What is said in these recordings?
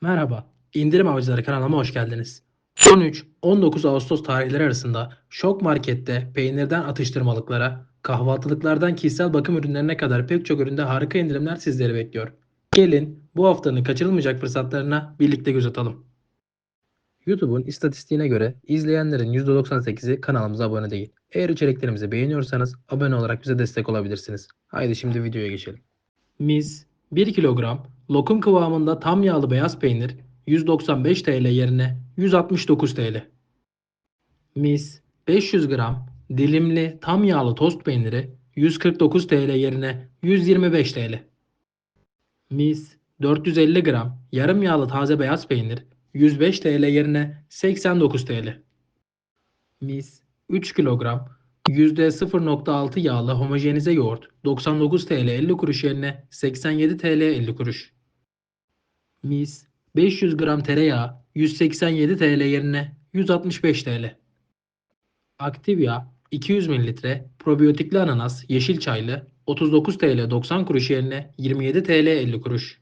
Merhaba, İndirim Avcıları kanalıma hoş geldiniz. 13-19 Ağustos tarihleri arasında Şok Market'te peynirden atıştırmalıklara, kahvaltılıklardan kişisel bakım ürünlerine kadar pek çok üründe harika indirimler sizleri bekliyor. Gelin bu haftanın kaçırılmayacak fırsatlarına birlikte göz atalım. YouTube'un istatistiğine göre izleyenlerin %98'i kanalımıza abone değil. Eğer içeriklerimizi beğeniyorsanız abone olarak bize destek olabilirsiniz. Haydi şimdi videoya geçelim. Mis 1 kilogram lokum kıvamında tam yağlı beyaz peynir 195 TL yerine 169 TL. Mis 500 gram dilimli tam yağlı tost peyniri 149 TL yerine 125 TL. Mis 450 gram yarım yağlı taze beyaz peynir 105 TL yerine 89 TL. Mis 3 kilogram %0.6 yağlı homojenize yoğurt 99 TL 50 kuruş yerine 87 TL 50 kuruş. Mis 500 gram tereyağı 187 TL yerine 165 TL. Activia 200 mililitre probiyotikli ananas yeşil çaylı 39 TL 90 kuruş yerine 27 TL 50 kuruş.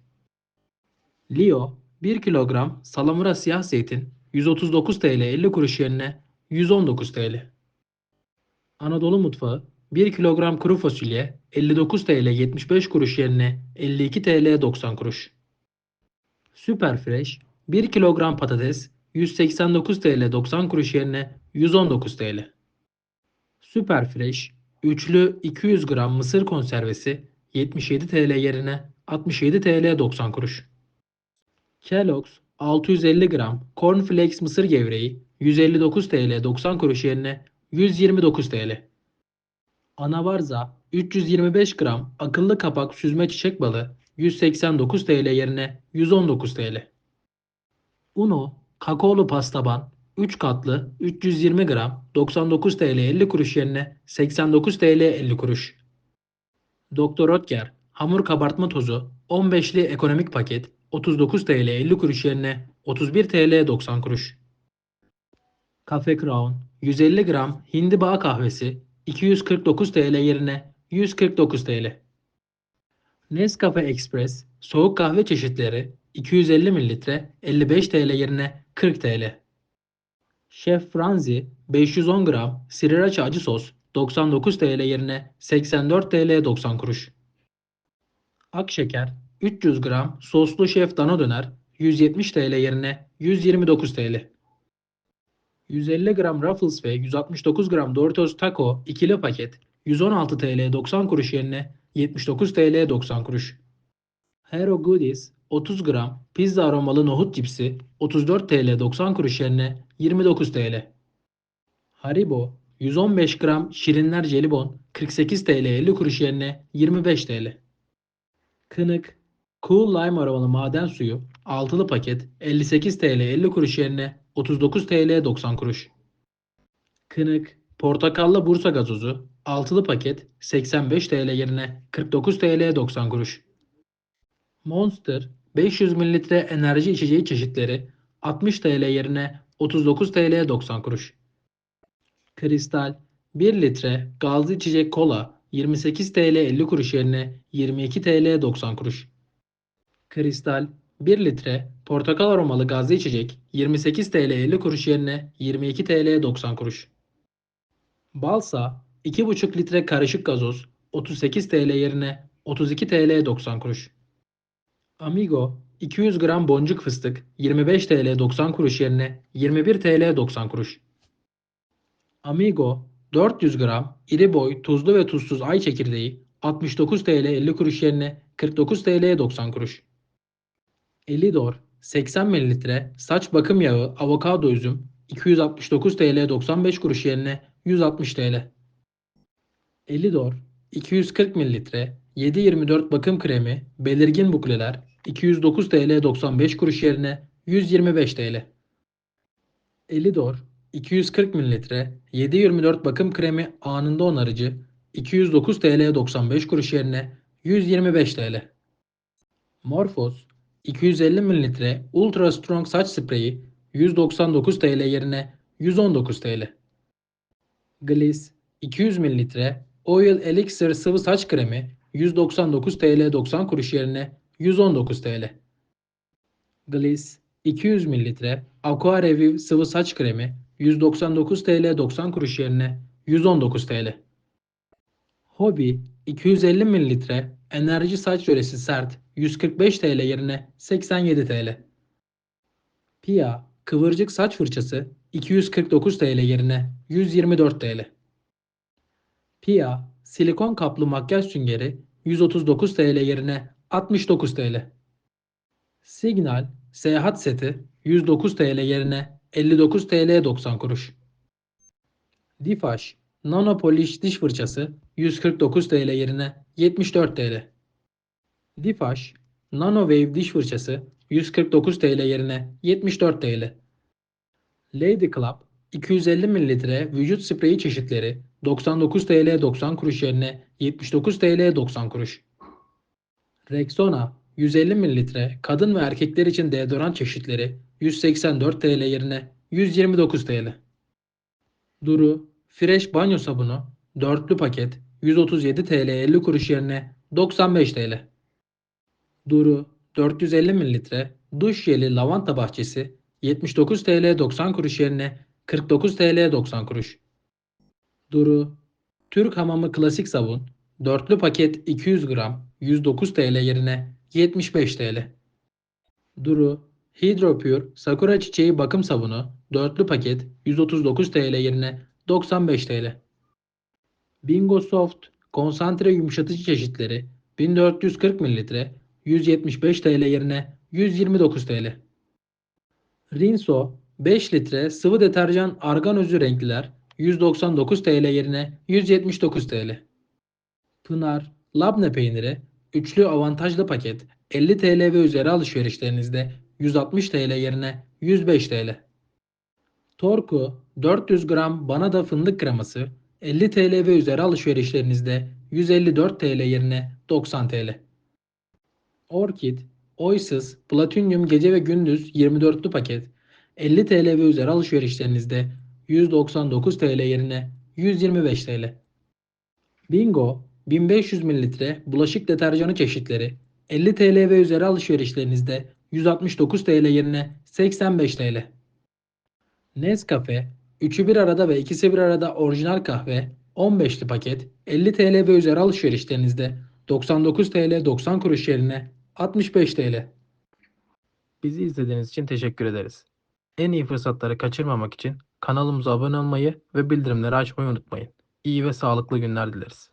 Leo 1 kilogram salamura siyah zeytin 139 TL 50 kuruş yerine 119 TL. Anadolu mutfağı 1 kilogram kuru fasulye 59 TL 75 kuruş yerine 52 TL 90 kuruş. Süper Fresh 1 kilogram patates 189 TL 90 kuruş yerine 119 TL. Süper Fresh üçlü 200 gram mısır konservesi 77 TL yerine 67 TL 90 kuruş. Kellogg's 650 gram Cornflakes mısır gevreği 159 TL 90 kuruş yerine 129 TL. Anavarza 325 gram akıllı kapak süzme çiçek balı 189 TL yerine 119 TL. Uno kakaolu pastaban 3 katlı 320 gram 99 TL 50 kuruş yerine 89 TL 50 kuruş. Doktor Oetker hamur kabartma tozu 15'li ekonomik paket 39 TL 50 kuruş yerine 31 TL 90 kuruş. Cafe Crown 150 gram hindi bağ kahvesi 249 TL yerine 149 TL. Nescafe Express soğuk kahve çeşitleri 250 mililitre 55 TL yerine 40 TL. Chef Franzi 510 gram sriracha acı sos 99 TL yerine 84 TL 90 kuruş. Akşeker 300 gram soslu şef dana döner 170 TL yerine 129 TL. 150 gram Ruffles ve 169 gram Doritos Taco ikili paket 116 TL 90 kuruş yerine 79 TL 90 kuruş. Hero Goodies 30 gram pizza aromalı nohut cipsi 34 TL 90 kuruş yerine 29 TL. Haribo 115 gram şirinler jelibon 48 TL 50 kuruş yerine 25 TL. Kınık Cool Lime aromalı maden suyu altılı paket 58 TL 50 kuruş yerine 39 TL 90 kuruş. Kınık portakallı Bursa gazozu altılı paket 85 TL yerine 49 TL 90 kuruş. Monster 500 mililitre enerji içeceği çeşitleri 60 TL yerine 39 TL 90 kuruş. Kristal 1 litre gazlı içecek kola 28 TL 50 kuruş yerine 22 TL 90 kuruş. Kristal 1 litre portakal aromalı gazlı içecek 28 TL 50 kuruş yerine 22 TL 90 kuruş. Balsa 2,5 litre karışık gazoz 38 TL yerine 32 TL 90 kuruş. Amigo 200 gram boncuk fıstık 25 TL 90 kuruş yerine 21 TL 90 kuruş. Amigo 400 gram iri boy tuzlu ve tuzsuz ay çekirdeği 69 TL 50 kuruş yerine 49 TL 90 kuruş. Elidor 80 mililitre saç bakım yağı avokado üzüm 269 TL 95 kuruş yerine 160 TL. Elidor 240 mililitre 7-24 bakım kremi belirgin bukleler 209 TL 95 kuruş yerine 125 TL. Elidor 240 mililitre 7-24 bakım kremi anında onarıcı 209 TL 95 kuruş yerine 125 TL. Morphos 250 mililitre Ultra Strong saç spreyi 199 TL yerine 119 TL. Gliss 200 mililitre Oil Elixir sıvı saç kremi 199 TL 90 kuruş yerine 119 TL. Gliss 200 ml Aqua Revive sıvı saç kremi 199 TL 90 kuruş yerine 119 TL. Hobby 250 ml enerji saç jölesi sert 145 TL yerine 87 TL. Pia kıvırcık saç fırçası 249 TL yerine 124 TL. Pia silikon kaplı makyaj süngeri 139 TL yerine 69 TL. Signal seyahat seti 109 TL yerine 59 TL 90 kuruş. Difaş Nano Polish diş fırçası 149 TL yerine 74 TL. Difaş Nano Wave diş fırçası 149 TL yerine 74 TL. Lady Club 250 ml vücut spreyi çeşitleri 99 TL 90 kuruş yerine 79 TL 90 kuruş. Rexona 150 ml kadın ve erkekler için deodorant çeşitleri 184 TL yerine 129 TL. Duru Fresh banyo sabunu dörtlü paket 137 TL 50 kuruş yerine 95 TL. Duru 450 ml duş jeli lavanta bahçesi 79 TL 90 kuruş yerine 49 TL 90 kuruş. Duru Türk Hamamı Klasik Sabun dörtlü paket 200 gram 109 TL yerine 75 TL. Duru Hydropure Sakura Çiçeği Bakım Sabunu dörtlü paket 139 TL yerine 95 TL. Bingo Soft konsantre yumuşatıcı çeşitleri 1440 ml 175 TL yerine 129 TL. Rinso 5 litre sıvı deterjan argan özü renkliler 199 TL yerine 179 TL. Pınar labne peyniri üçlü avantajlı paket 50 TL ve üzeri alışverişlerinizde 160 TL yerine 105 TL. Torku 400 gram Banada fındık kreması 50 TL ve üzeri alışverişlerinizde 154 TL yerine 90 TL. Orkid Oysuz Platinum gece ve gündüz 24'lü paket 50 TL ve üzeri alışverişlerinizde 199 TL yerine 125 TL. Bingo 1500 ml bulaşık deterjanı çeşitleri 50 TL ve üzeri alışverişlerinizde 169 TL yerine 85 TL. Nescafe, üçü bir arada ve ikisi bir arada orijinal kahve 15'li paket 50 TL ve üzeri alışverişlerinizde 99 TL 90 kuruş yerine 65 TL. Bizi izlediğiniz için teşekkür ederiz. En iyi fırsatları kaçırmamak için kanalımıza abone olmayı ve bildirimleri açmayı unutmayın. İyi ve sağlıklı günler dileriz.